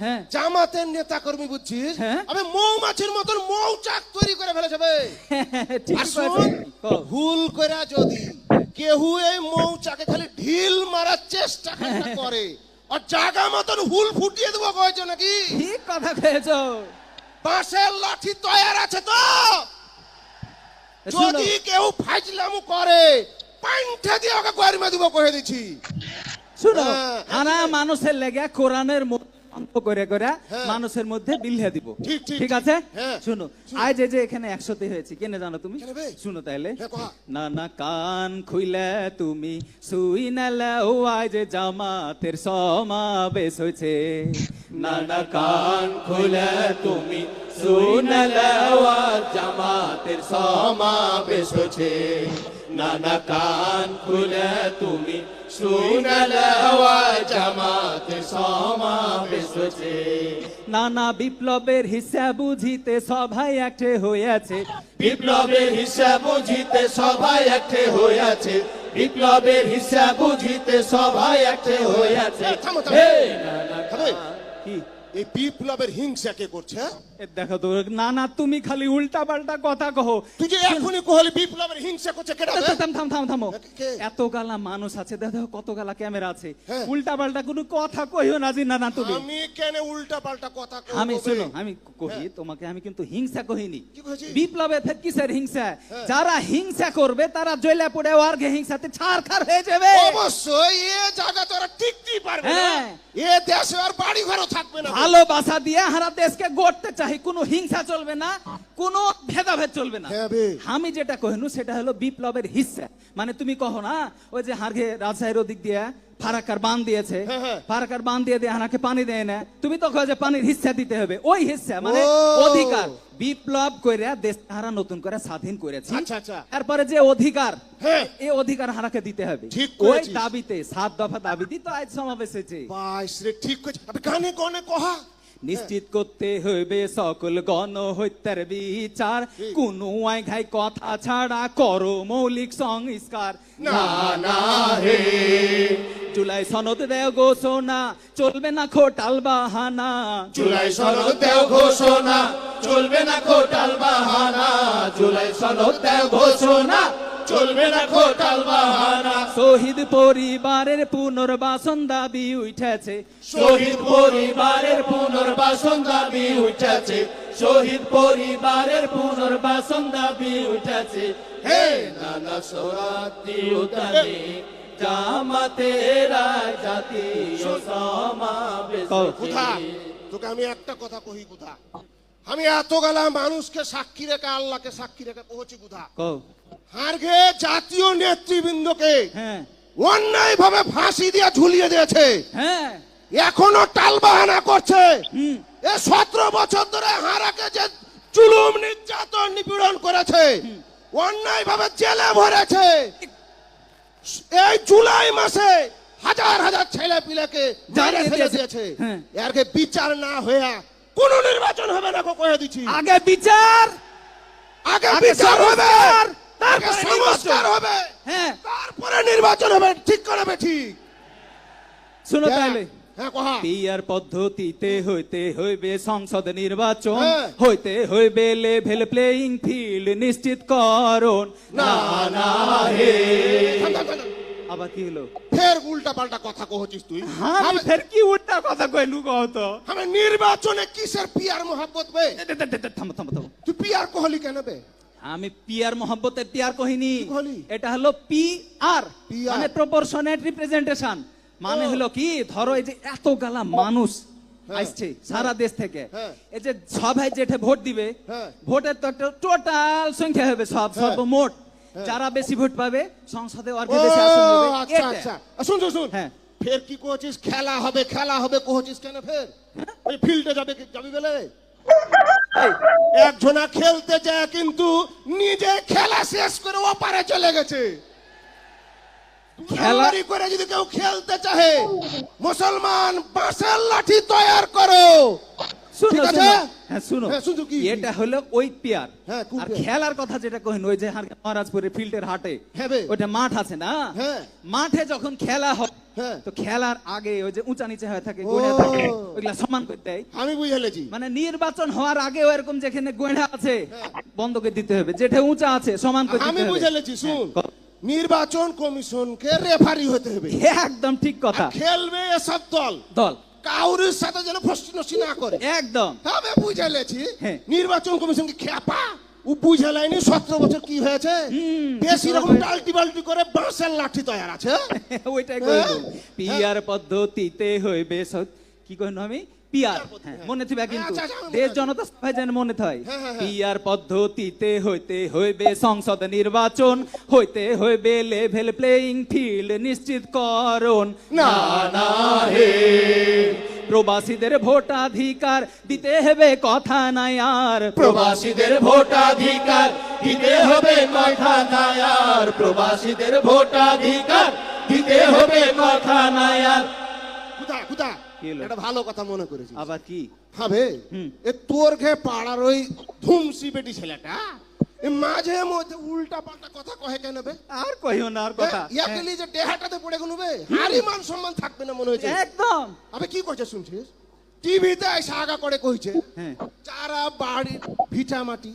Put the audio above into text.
হ্যাঁ। জামাতের নেতা কর্মী বুঝছিস? হ্যাঁ। আবে মৌমাছির মতন মৌচাক তৈরি করে ফেলেছে শোন, কও। ভুল করে যদি কেহু এই মৌচাকে খালি ঢিল মারার চেষ্টা করে আর জায়গা মতন হুল ফুটিয়ে দেবো কয়েছে নাকি? ঠিক কথা কয়েছো। বাঁশের লাঠি তৈয়ার আছে তো? যদি কেউ ফাইজলামু করে পাইন্ঠা দিয়ে ওকে গরমে দিব কয়ে দিচ্ছি শুনো হ্যাঁ। আনা মানুষের লেগে কোরআনের মধ্যে করে করে হ্যাঁ। মানুষের মধ্যে বিলহে দিব। ঠিক। আছে? হ্যাঁ। শুনো আজ যে এখানে একসাথে হয়েছে কেনে জানো তুমি? শুনো তাইলে। হ্যাঁ, না না কান খুইলে তুমি সুই নালে ও আজ জামাতের সমাবেশ হয়েছে। না না কান খুলে তুমি সুই নালে ও আজ জামাতের সমাবেশ হয়েছে। না না কান খুলে তুমি নানা বিপ্লবের হিসাব বুঝিতে সবাই একটে হয়েছে। বিপ্লবের হিসাব বুঝিতে সবাই একটে হইয়াছে বিপ্লবের হিসাব বুঝিতে সবাই একটে হইয়াছে কি? এই বিপ্লবের হিংসা কে করছে? হ্যাঁ? এ দেখো তো না না তুমি খালি উল্টা পাল্টা কথা কহো। তুই যে এখনই কহলি বিপ্লবের হিংসা করছে কেটা থাম থাম থাম থামো এত গালা মানুষ আছে দেখো কত গালা ক্যামেরা আছে। হ্যাঁ। উল্টা পাল্টা কোনো কথা কইও না না তুমি। আমি কেন উল্টা পাল্টা কথা কইবো আমি শুনো আমি কহি তোমাকে আমি কিন্তু হিংসা কহিনি। কি কইছিস? বিপ্লবে ফের কিসের হিংসা? হ্যাঁ। যারা হিংসা করবে তারা জয়লা পড়ে ওয়ার্গে হিংসাতে ছাড় খার হয়ে যাবে। অবশ্যই এ জায়গা তোরা টিকতেই পারবে না। হ্যাঁ। এ দেশে আর বাড়ি ঘরও থাকবে না ভালোবাসা দিয়ে হারা দেশকে গড়তে চাই কোনো হিংসা চলবে না কোনো ভেদাভেদ চলবে না। হ্যাঁ আমি যেটা কহিনু সেটা হলো বিপ্লবের হিসা। মানে তুমি কহো না ওই যে হারঘে রাজশাহীর ওদিক দিয়ে ফারাকার বান দিয়েছে। হ্যাঁ, হ্যাঁ। ফারাকার বান দিয়ে দিয়ে হানাকে পানি দেয় না। তুমি তো যে পানির হিস্সা দিতে হবে। ওই হিস্সা মানে অধিকার। বিপ্লব করে দেশ হারা নতুন করে স্বাধীন করেছে। আচ্ছা, আচ্ছা। তারপরে যে অধিকার হ্যাঁ। এই অধিকার হারাকে দিতে হবে। ঠিক ওই দাবিতে সাত দফা দাবি দিতে আজ সমাবেশ হয়েছে। ঠিক করেছে গানে গনে কহা। নিশ্চিত করতে হইবে সকল গণ হত্যার বিচার কোন ঘাই কথা ছাড়া করো মৌলিক সংস্কার। না না হে। জুলাই সনদ দেও ঘোষণা চলবে না খোটাল বাহানা। জুলাই সনদ দেও ঘোষণা চলবে না খোটাল বাহানা। জুলাই সনদ দেও ঘোষণা চলবে না খোটাল বাহানা। শহীদ পরিবারের পুনর্বাসন দাবি উঠেছে। শহীদ পরিবারের পুনর্বাসন দাবি উঠেছে। শহীদ পরিবারের পুনর্বাসন দাবি উঠেছে। হে নানা সরাতি উতানি জামাতেরা জাতীয় সমাবেশ। কোথা? তোকে আমি একটা কথা কহি কোথা? আমি এত গালা মানুষকে সাক্ষী রেখে আল্লাহকে সাক্ষী রেখে পৌঁছি কোথা? হারগে জাতীয় নেতৃবৃন্দকে হ্যাঁ। অন্যায় ভাবে ফাঁসি দিয়ে ঝুলিয়ে দিয়েছে। হ্যাঁ। এখনও টাল বাহানা করছে এ সতেরো বছর ধরে হারাকে যে জুলুম নির্যাতন নিপীড়ন করেছে অন্যায় ভাবে জেলে ভরেছে। এই জুলাই মাসে হাজার হাজার ছেলে পিলেকে জানিয়ে ফেলে দিয়েছে। হ্যাঁ। এরকে বিচার না হয়ে কোন নির্বাচন হবে না কয়ে দিচ্ছি। আগে বিচার। আগে বিচার হবে। তারপরে সংস্কার হবে। হ্যাঁ। তারপরে নির্বাচন হবে ঠিক করাবে ঠিক শুনো তাহলে। হ্যাঁ পিয়ার পদ্ধতিতে হইতে হইবে সংসদ নির্বাচন। হ্যাঁ। হইতে হইবে লেভেল প্লেইং ফিল্ড নিশ্চিত করণ না না হে। আবার কি হলো? ফের উল্টা পাল্টা কথা কহছিস তুই। আমি- ফের কি উল্টা কথা কইলু কও তো? আমি নির্বাচনে কিসের পিয়ার মোহাম্মত বে? থামো থামো থামো। তুই পিয়ার কহলি কেন বে? আমি পিয়ার মোহাম্মতের পিয়ার কহিনি? এটা হলো পি আর মানে প্রপোর্শনেট রিপ্রেজেন্টেশন মানে হলো কি ধরো এই যে এত গালা মানুষ হ্যাঁ। আসছে সারা দেশ থেকে। হ্যাঁ। এই যে সবাই যেটা ভোট দিবে হ্যাঁ। ভোটের তো একটা টোটাল সংখ্যা হবে সব সর্বমোট। যারা বেশি ভোট পাবে সংসদে ও অর্ধে বেশি আসন হবে আচ্ছা আচ্ছা। শুন শুন শুন। হ্যাঁ। ফের কি কহছিস? খেলা হবে খেলা হবে কহছিস কেন ফের? ওই ফিল্ডে যাবে যাবি বলে? একজনা খেলতে যায় কিন্তু নিজে খেলা শেষ করে ওপারে চলে গেছে। খেলা- খেলারি করে যদি কেউ খেলতে চাহে মুসলমান বাঁশের লাঠি তৈরি করো। শুনো ঠিক শুনো। হ্যাঁ শুনো। হ্যাঁ, কি? এটা হলো ওই পিয়ার। হ্যাঁ, আর খেলার কথা যেটা কহেন ওই যে হার- ফিল্ডের হাটে ওটা মাঠ আছে না। মাঠে যখন খেলা হয়। তো খেলার আগে ওই যে উঁচা নিচে হয়ে থাকে গোড়া থাকে ওইগুলা সমান করতে আমি মানে নির্বাচন হওয়ার আগেও এরকম যেখানে গোয়েন্দা আছে বন্ধ করে দিতে হবে। যেটা উঁচা আছে সমান করে আমি শুন। নির্বাচন কমিশনকে রেফারি হতে হবে। একদম ঠিক কথা। খেলবে এসব দল। দল। কাউরির সাথে যেন ফষ্টি না করে। একদম। আমি বুঝেলেছি হ্যাঁ। নির্বাচন কমিশনকে খেপা। ও বুঝালাইনি সতেরো বছর কি হয়েছে। বেশি রকম টালটি বাল্টি করে বাঁশের লাঠি তৈরি আছে। ওইটাই হ্যাঁ? পিয়ার পদ্ধতিতে হইবে কি কইন আমি? পিয়ার। হ্যাঁ, মনে থিবা কিন্তু আচ্ছা, আচ্ছা, দেশ জনতা সবাই যেন মনে থয়। হ্যাঁ, হ্যাঁ, হ্যাঁ। পিয়ার পদ্ধতিতে হইতে হইবে সংসদ নির্বাচন হইতে হইবে লেভেল প্লেইং ফিল্ড নিশ্চিত করণ না না হে। প্রবাসীদের ভোটাধিকার দিতে হবে কথা নাই আর। প্রবাসীদের ভোটাধিকার দিতে হবে কথা নাই আর। প্রবাসীদের ভোটাধিকার দিতে হবে কথা নাই আর? এটা ভালো কথা মনে করেছি আবার কি? হবে এ তোর ঘে পাড়ার ওই ধুমসি বেটি ছেলেটা মাঝে মধ্যে উল্টা পাল্টা কথা কহে কেন বে? আর কইও না আর কথা। ইয়াকে নিয়ে যে দেহাটাতে পড়ে গেল বে? হারি মান সম্মান থাকবে না মনে হয়েছে? একদম। আবে কি করছে শুনছিস? টিভিতে এসে আগা করে কইছে হ্যাঁ। যারা বাড়ির ভিটা মাটি